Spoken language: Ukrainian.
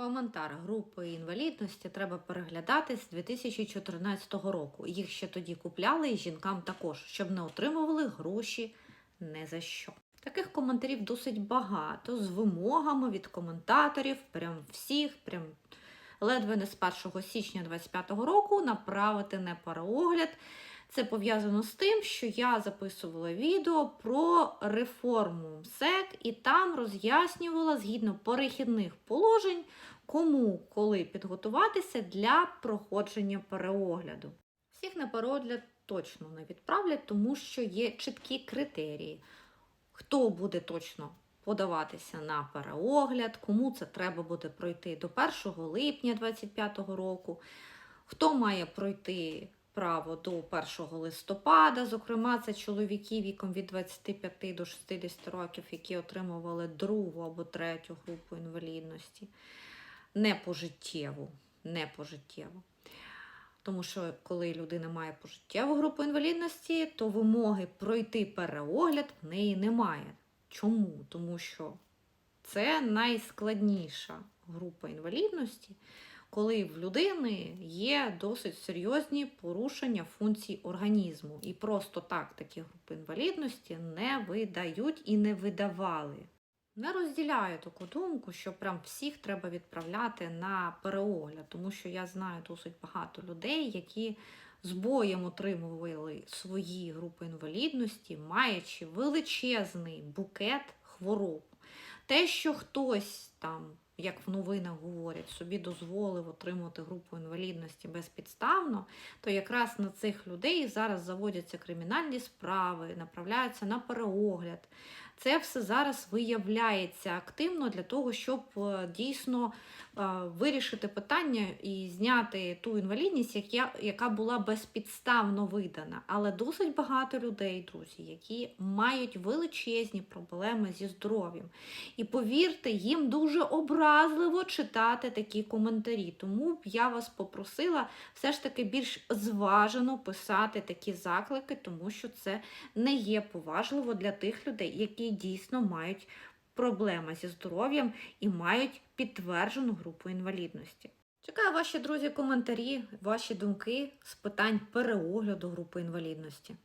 Коментар групи інвалідності треба переглядати з 2014 року. Їх ще тоді купляли і жінкам також, щоб не отримували гроші не за що. Таких коментарів досить багато з вимогами від коментаторів, прям всіх, прям ледве не з 1 січня 2025 року направити на переогляд. Це пов'язано з тим, що я записувала відео про реформу МСЕК і там роз'яснювала згідно перехідних положень, кому коли підготуватися для проходження переогляду. Всіх на переогляд точно не відправлять, тому що є чіткі критерії, хто буде точно подаватися на переогляд, кому це треба буде пройти до 1 липня 2025 року, хто має пройти право до 1 листопада. Зокрема, це чоловіки віком від 25 до 60 років, які отримували другу або третю групу інвалідності. Не пожиттєву. Не пожиттєву. Тому що коли людина має пожиттєву групу інвалідності, то вимоги пройти переогляд в неї немає. Чому? Тому що це найскладніша група інвалідності, коли в людини є досить серйозні порушення функцій організму. І просто так такі групи інвалідності не видають і не видавали. Не розділяю таку думку, що прям всіх треба відправляти на переогляд, тому що я знаю досить багато людей, які з боєм отримували свої групи інвалідності, маючи величезний букет хвороб. Те, що хтось там, як в новинах говорять, собі дозволив отримати групу інвалідності безпідставно, то якраз на цих людей зараз заводяться кримінальні справи, направляються на переогляд. Це все зараз виявляється активно для того, щоб е, дійсно е, вирішити питання і зняти ту інвалідність, яка, була безпідставно видана. Але досить багато людей, друзі, які мають величезні проблеми зі здоров'ям. І повірте, їм дуже образливо читати такі коментарі. Тому б я вас попросила все ж таки більш зважено писати такі заклики, тому що це не є поважливо для тих людей, які дійсно мають проблеми зі здоров'ям і мають підтверджену групу інвалідності. Чекаю ваші друзі коментарі, ваші думки з питань переогляду групи інвалідності.